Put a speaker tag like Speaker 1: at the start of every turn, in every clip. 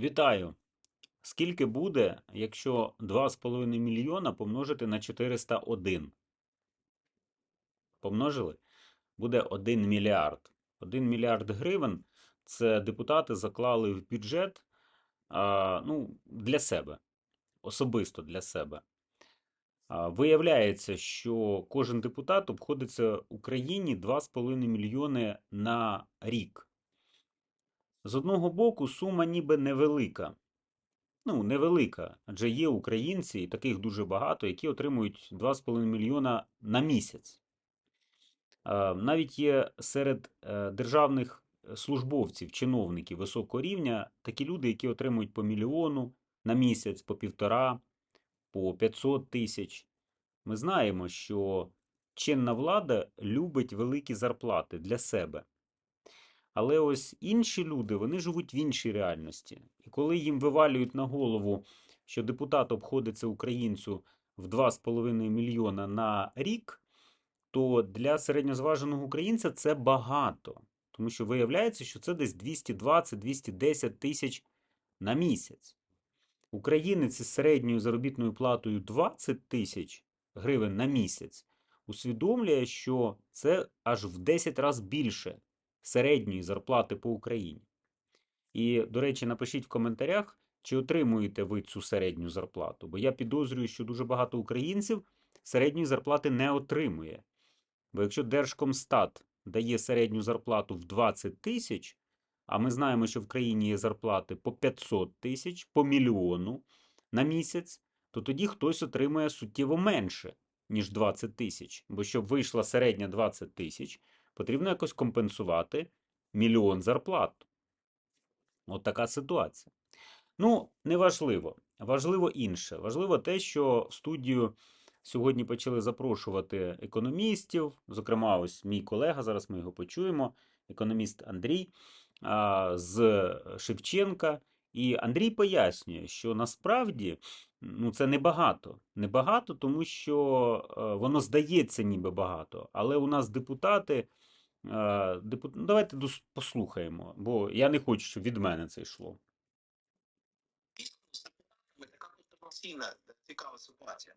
Speaker 1: Вітаю! Скільки буде, якщо 2,5 мільйона помножити на 401? Помножили? Буде 1 мільярд. 1 мільярд гривень це депутати заклали в бюджет а, ну, для себе, особисто для себе. А, Виявляється, що кожен депутат обходиться Україні 2,5 мільйони на рік. З одного боку, сума ніби невелика. Ну, невелика, адже є українці, таких дуже багато, які отримують 2,5 мільйона на місяць. Е, Навіть є серед е, державних службовців, чиновників високого рівня такі люди, які отримують по мільйону на місяць, по півтора, по 500 тисяч. Ми знаємо, що чинна влада любить великі зарплати для себе. Але ось інші люди, вони живуть в іншій реальності. І коли їм вивалюють на голову, що депутат обходиться українцю в 2,5 мільйона на рік, то для середньозваженого українця це багато. Тому що виявляється, що це десь 220-210 тисяч на місяць. Українець із середньою заробітною платою 20 тисяч гривень на місяць усвідомлює, що це аж в 10 разів більше середньої зарплати по Україні. І, до речі, напишіть в коментарях, чи отримуєте ви цю середню зарплату, бо я підозрюю, що дуже багато українців середньої зарплати не отримує. Бо якщо Держкомстат дає середню зарплату в 20 тисяч, а ми знаємо, що в країні є зарплати по 500 тисяч, по мільйону на місяць, то тоді хтось отримує суттєво менше, ніж 20 тисяч. Бо щоб вийшла середня 20 тисяч, потрібно якось компенсувати мільйон зарплат. От така ситуація. Ну, неважливо. Важливо інше. Важливо те, що в студію сьогодні почали запрошувати економістів. Зокрема, ось мій колега, зараз ми його почуємо, економіст Андрій з Шевченка. І Андрій пояснює, що насправді ну, це небагато. Небагато, тому що е, воно здається ніби багато. Але у нас депутати. е, Депут... ну, Давайте послухаємо, бо я не хочу, щоб від мене це йшло.
Speaker 2: така контроверсійна цікава ситуація.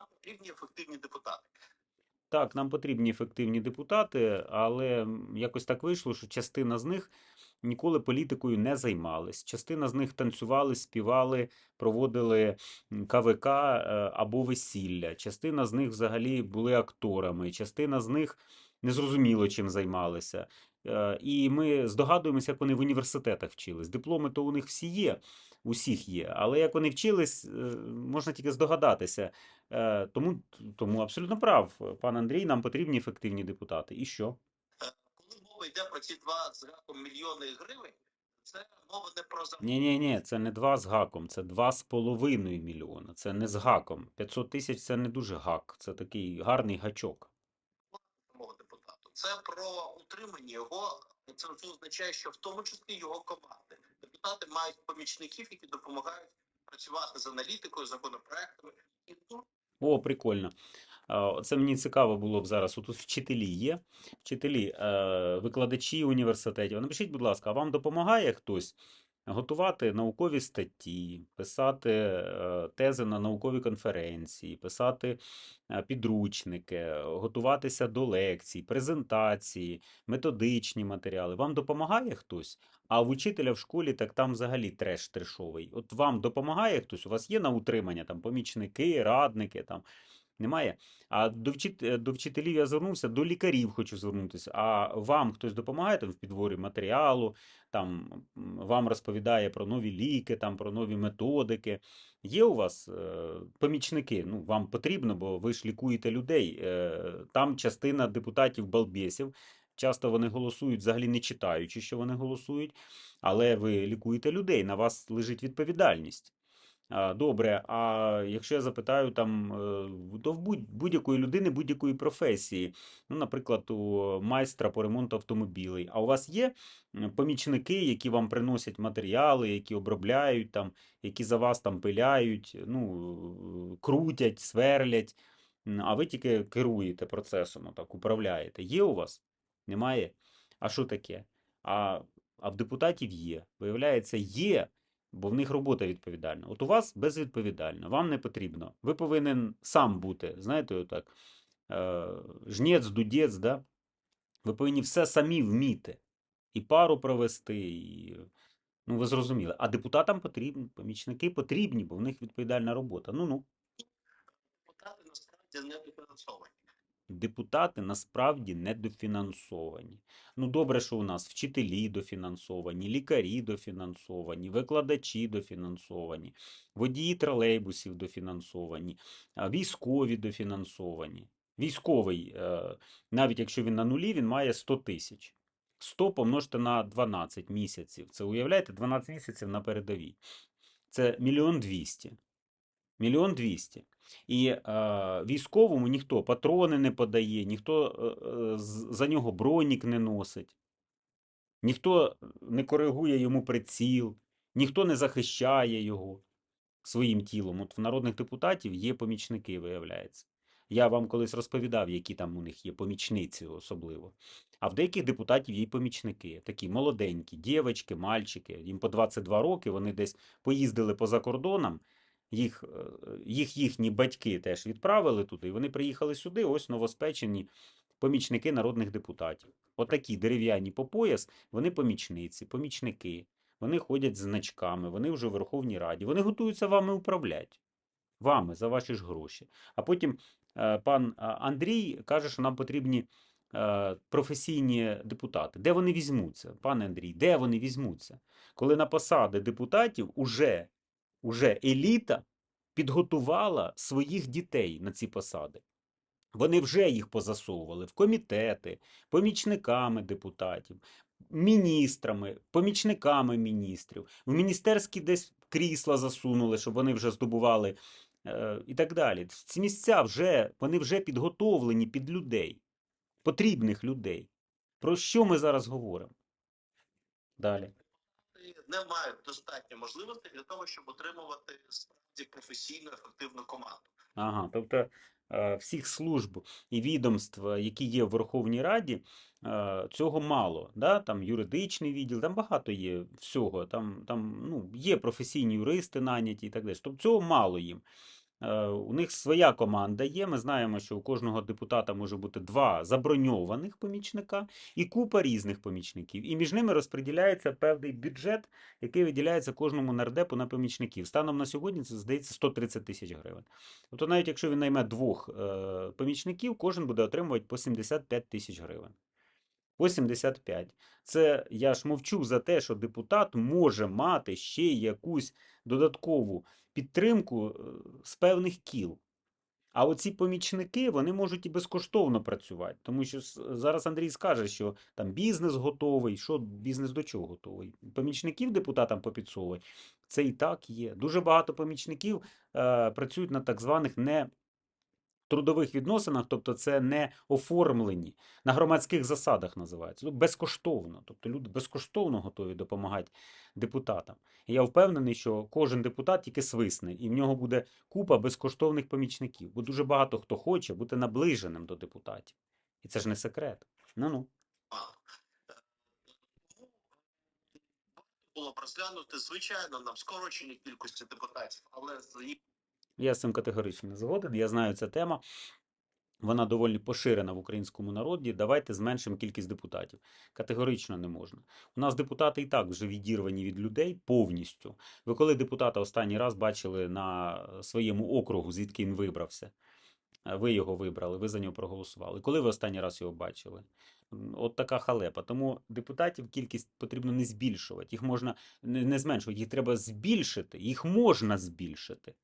Speaker 2: Нам потрібні ефективні депутати.
Speaker 1: Так, нам потрібні ефективні депутати, але якось так вийшло, що частина з них ніколи політикою не займались. Частина з них танцювали, співали, проводили КВК е, або весілля. Частина з них взагалі були акторами, частина з них незрозуміло чим займалися. Е, І ми здогадуємося, як вони в університетах вчились. Дипломи то у них всі є, усіх є, але як вони вчились, е, можна тільки здогадатися. Тому, тому абсолютно прав, пан Андрій, нам потрібні ефективні депутати. І що?
Speaker 2: Мова йде про ці два з гаком мільйони гривень, це мова не про.
Speaker 1: Ні, ні, ні, це не два з гаком, це два з половиною мільйона. Це не з гаком. 500 тисяч це не дуже гак, це такий гарний гачок.
Speaker 2: самого депутату. Це про утримання його. Це це означає, що в тому числі його команди. Депутати мають помічників, які допомагають працювати з аналітикою, законопроектами. І тут
Speaker 1: О, прикольно. Це мені цікаво було б зараз. Тут вчителі є, вчителі, е, викладачі університетів. Напишіть, будь ласка, а вам допомагає хтось готувати наукові статті, писати е, тези на наукові конференції, писати е, підручники, готуватися до лекцій, презентації, методичні матеріали. Вам допомагає хтось? А в учителя в школі так там взагалі треш трешовий. От вам допомагає хтось? У вас є на утримання там помічники, радники там. Немає. А до, вчит... е, до вчителів я звернувся, до лікарів хочу звернутися. А вам хтось допомагає там в підборі матеріалу, там вам розповідає про нові ліки, там про нові методики. Є у вас е, помічники? Ну, вам потрібно, бо ви ж лікуєте людей. Е, там частина депутатів балбєсів. Часто вони голосують, взагалі не читаючи, що вони голосують, але ви лікуєте людей, на вас лежить відповідальність. Добре, а якщо я запитаю там е, в будь- будь-якої людини, будь-якої професії, ну, наприклад, у майстра по ремонту автомобілей, а у вас є помічники, які вам приносять матеріали, які обробляють там, які за вас там пиляють, ну, крутять, сверлять, а ви тільки керуєте процесом, отак, управляєте. Є у вас? Немає? А що таке? А, а в депутатів є. Виявляється, є бо в них робота відповідальна. От у вас безвідповідальна, вам не потрібно. Ви повинен сам бути, знаєте, отак, е, жнець, дудець, да? ви повинні все самі вміти. І пару провести, і ну ви зрозуміли. А депутатам потрібні, помічники потрібні, бо в них відповідальна робота. Ну ну.
Speaker 2: Депутати насправді не дофінансовані.
Speaker 1: Депутати насправді недофінансовані. Ну, добре, що у нас вчителі дофінансовані, лікарі дофінансовані, викладачі дофінансовані, водії тролейбусів дофінансовані, військові дофінансовані. Військовий, е, навіть якщо він на нулі, він має 100 тисяч. 100 помножте на 12 місяців. Це уявляєте, 12 місяців на передовій. Це мільйон двісті. Мільйон двісті. І е, військовому ніхто патрони не подає, ніхто е, е, за нього бронік не носить, ніхто не коригує йому приціл, ніхто не захищає його своїм тілом. От в народних депутатів є помічники, виявляється. Я вам колись розповідав, які там у них є помічниці особливо. А в деяких депутатів є помічники, такі молоденькі, дівчатки, мальчики, їм по 22 роки, вони десь поїздили поза кордоном, їх, е, їх їхні батьки теж відправили туди, і вони приїхали сюди, ось новоспечені помічники народних депутатів. Отакі дерев'яні по пояс, вони помічниці, помічники, вони ходять з значками, вони вже в Верховній Раді, вони готуються вами управляти. Вами за ваші ж гроші. А потім е, пан Андрій каже, що нам потрібні е, професійні депутати. Де вони візьмуться? Пане Андрій, де вони візьмуться? Коли на посади депутатів уже, уже еліта підготувала своїх дітей на ці посади. Вони вже їх позасовували в комітети, помічниками депутатів, міністрами, помічниками міністрів, в міністерські десь крісла засунули, щоб вони вже здобували е, і так далі. Ці місця вже вони вже підготовлені під людей, потрібних людей. Про що ми зараз говоримо? Далі.
Speaker 2: Не мають достатньо можливостей для того, щоб отримувати справді професійну ефективну команду.
Speaker 1: Ага, тобто е, всіх служб і відомств, які є в Верховній Раді, е, цього мало. Да? Там юридичний відділ, там багато є всього. Там, там ну, є професійні юристи наняті і так далі. Тобто цього мало їм. Е, У них своя команда є. Ми знаємо, що у кожного депутата може бути два заброньованих помічника і купа різних помічників. І між ними розподіляється певний бюджет, який виділяється кожному нардепу на помічників. Станом на сьогодні це здається 130 тисяч гривень. Тобто, навіть якщо він найме двох е, помічників, кожен буде отримувати по 75 тисяч гривень. По 75. Це я ж мовчу за те, що депутат може мати ще якусь додаткову підтримку е, з певних кіл. А оці помічники вони можуть і безкоштовно працювати, тому що зараз Андрій скаже, що там бізнес готовий. Що бізнес до чого готовий? Помічників депутатам попідсовують. Це і так є. Дуже багато помічників е, працюють на так званих не трудових відносинах, тобто це не оформлені, на громадських засадах називається. Ну, безкоштовно. Тобто люди безкоштовно готові допомагати депутатам. І я впевнений, що кожен депутат тільки свисне, і в нього буде купа безкоштовних помічників, бо дуже багато хто хоче бути наближеним до депутатів. І це ж не секрет. Ну ну.
Speaker 2: було розглянути, звичайно, нам скорочення кількості депутатів, але з
Speaker 1: Я з цим категорично не згоден. Я знаю ця тема. Вона доволі поширена в українському народі. Давайте зменшимо кількість депутатів. Категорично не можна. У нас депутати і так вже відірвані від людей повністю. Ви коли депутата останній раз бачили на своєму округу, звідки він вибрався? Е, Ви його вибрали, ви за нього проголосували. Коли ви останній раз його бачили? От така халепа. Тому депутатів кількість потрібно не збільшувати. Їх можна не зменшувати, їх треба збільшити. Їх можна збільшити.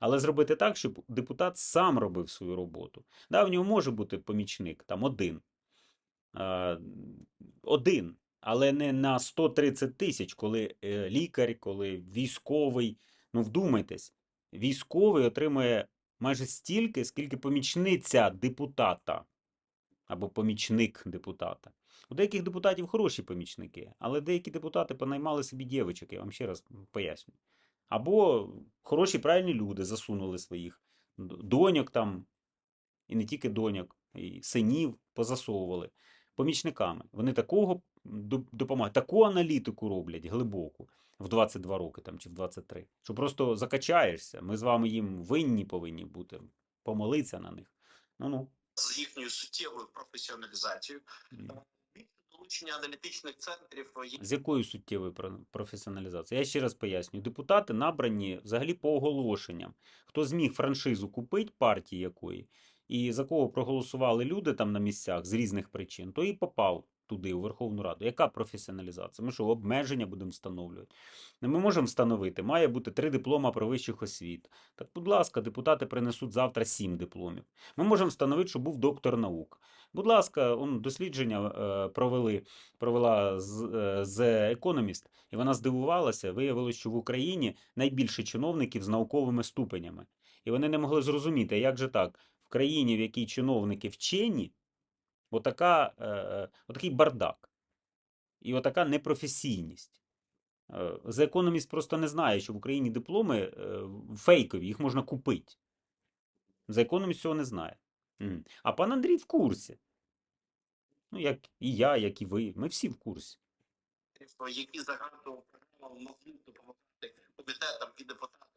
Speaker 1: Але зробити так, щоб депутат сам робив свою роботу. Да, в нього може бути помічник, там один. Один, але не на 130 тисяч, коли е, лікар, коли військовий. Ну, вдумайтесь, військовий отримує майже стільки, скільки помічниця депутата або помічник депутата. У деяких депутатів хороші помічники, але деякі депутати понаймали собі дівчаток, я вам ще раз поясню. Або хороші правильні люди засунули своїх доньок там, і не тільки доньок, і синів позасовували помічниками. Вони такого допомагають. Таку аналітику роблять глибоку в 22 роки там, чи в 23, що просто закачаєшся. Ми з вами їм винні повинні бути, помолитися на них. Ну ну.
Speaker 2: з їхньою суттєвою професіоналізацією. Долучення аналітичних центрів
Speaker 1: З якою суттєвою про- професіоналізацією? Я ще раз поясню. Депутати набрані взагалі по оголошенням. Хто зміг франшизу купити партії якої, і за кого проголосували люди там на місцях з різних причин, то і попав туди, у Верховну Раду. Яка професіоналізація? Ми що, обмеження будемо встановлювати? Ну, Ми можемо встановити, має бути три диплома про вищих освіт. Так, будь ласка, депутати принесуть завтра сім дипломів. Ми можемо встановити, що був доктор наук. Будь ласка, он, дослідження е, провели провела з, е, і вона здивувалася, виявилось, що в Україні найбільше чиновників з науковими ступенями. І вони не могли зрозуміти, як же так, в країні, в якій чиновники вчені, отака, е, отакий бардак. І отака непрофесійність. Е, The Economist просто не знає, що в Україні дипломи е, фейкові, їх можна купити. The Economist цього не знає. А пан Андрій в курсі. Ну, як і я, як і ви. Ми всі в курсі.
Speaker 2: які за грантову могли комітетам і депутатам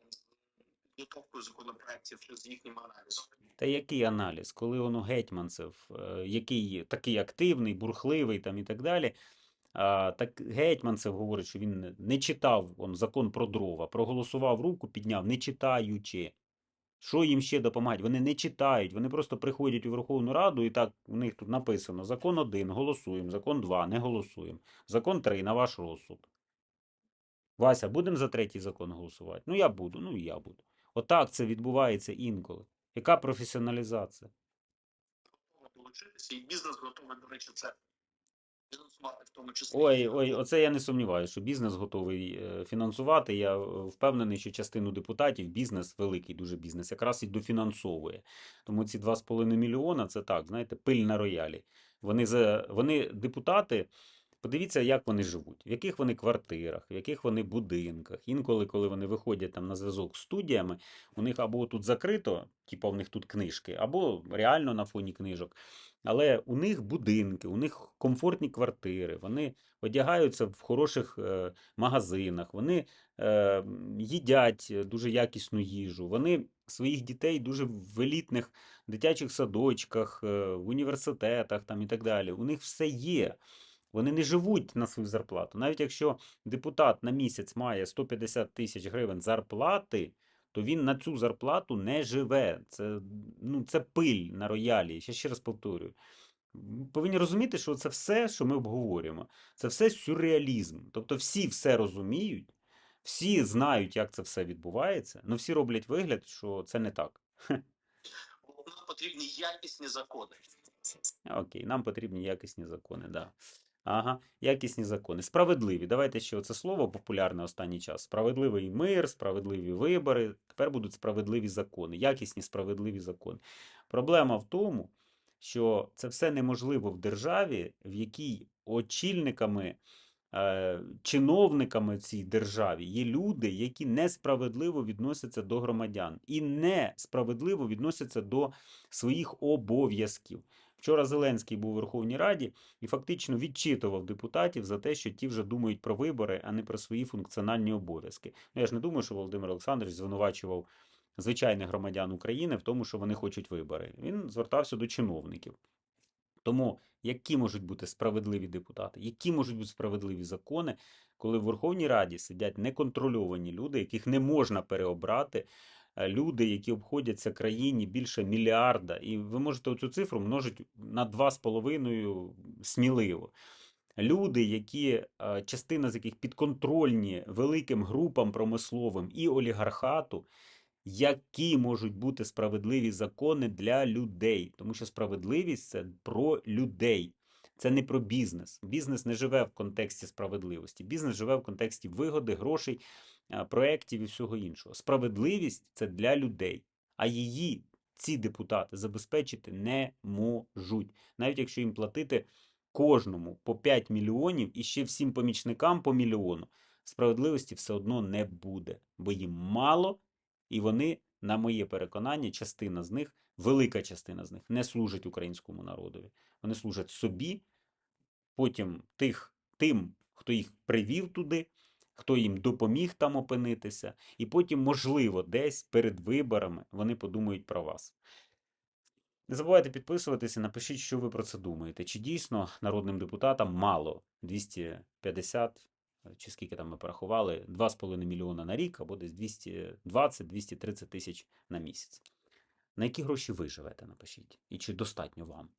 Speaker 2: підготовкою законопроєктів чи з їхнім аналізом.
Speaker 1: Та який аналіз, коли воно гетьманцев, е, який такий активний, бурхливий там і так далі. А, так гетьманцев говорить, що він не читав он, закон про дрова, проголосував руку, підняв, не читаючи. Що їм ще допомагати? Вони не читають, вони просто приходять у Верховну Раду і так у них тут написано: закон 1 голосуємо, закон 2 не голосуємо, закон 3 на ваш розсуд. Вася, будемо за третій закон голосувати? Ну я буду, ну і я буду. Отак це відбувається інколи. Яка професіоналізація?
Speaker 2: І бізнес готовий, до речі, це фінансувати в тому числі.
Speaker 1: Ой, ой, оце я не сумніваюся, що бізнес готовий е, фінансувати. Я впевнений, що частину депутатів бізнес, великий дуже бізнес, якраз і дофінансовує. Тому ці 2,5 мільйона це так, знаєте, пиль на роялі. Вони, за, вони депутати. Подивіться, як вони живуть, в яких вони квартирах, в яких вони будинках. Інколи, коли вони виходять там на зв'язок з студіями, у них або тут закрито, типу в них тут книжки, або реально на фоні книжок. Але у них будинки, у них комфортні квартири, вони одягаються в хороших е, магазинах, вони е, їдять дуже якісну їжу, вони своїх дітей дуже в елітних дитячих садочках, е, в університетах там і так далі. У них все є. Вони не живуть на свою зарплату. Навіть якщо депутат на місяць має 150 тисяч гривень зарплати, то він на цю зарплату не живе. Це, ну, це пиль на роялі. Я ще раз повторюю. Повинні розуміти, що це все, що ми обговорюємо, це все сюрреалізм. Тобто всі все розуміють, всі знають, як це все відбувається, але всі роблять вигляд, що це не так.
Speaker 2: Нам потрібні якісні закони.
Speaker 1: Окей, нам потрібні якісні закони, да. Ага, якісні закони. Справедливі. Давайте ще оце слово популярне останній час. Справедливий мир, справедливі вибори. Тепер будуть справедливі закони, якісні справедливі закони. Проблема в тому, що це все неможливо в державі, в якій очільниками, е, чиновниками цій державі є люди, які несправедливо відносяться до громадян і несправедливо відносяться до своїх обов'язків. Вчора Зеленський був у Верховній Раді і фактично відчитував депутатів за те, що ті вже думають про вибори, а не про свої функціональні обов'язки. Ну, я ж не думаю, що Володимир Олександрович звинувачував звичайних громадян України в тому, що вони хочуть вибори. Він звертався до чиновників. Тому які можуть бути справедливі депутати, які можуть бути справедливі закони, коли в Верховній Раді сидять неконтрольовані люди, яких не можна переобрати, люди, які обходяться країні більше мільярда, і ви можете цю цифру множити на 2,5 сміливо. Люди, які е, частина з яких підконтрольні великим групам промисловим і олігархату, які можуть бути справедливі закони для людей, тому що справедливість це про людей. Це не про бізнес. Бізнес не живе в контексті справедливості. Бізнес живе в контексті вигоди, грошей, проєктів і всього іншого. Справедливість це для людей, а її ці депутати забезпечити не можуть, навіть якщо їм платити кожному по 5 мільйонів і ще всім помічникам по мільйону. Справедливості все одно не буде, бо їм мало, і вони, на моє переконання, частина з них, велика частина з них, не служить українському народові. Вони служать собі, потім тих тим, хто їх привів туди, хто їм допоміг там опинитися, і потім, можливо, десь перед виборами вони подумають про вас. Не забувайте підписуватися, напишіть, що ви про це думаєте. Чи дійсно народним депутатам мало 250, е, чи скільки там ми порахували, 2,5 мільйона на рік або десь 220-230 тисяч на місяць. На які гроші ви живете, напишіть. І чи достатньо вам?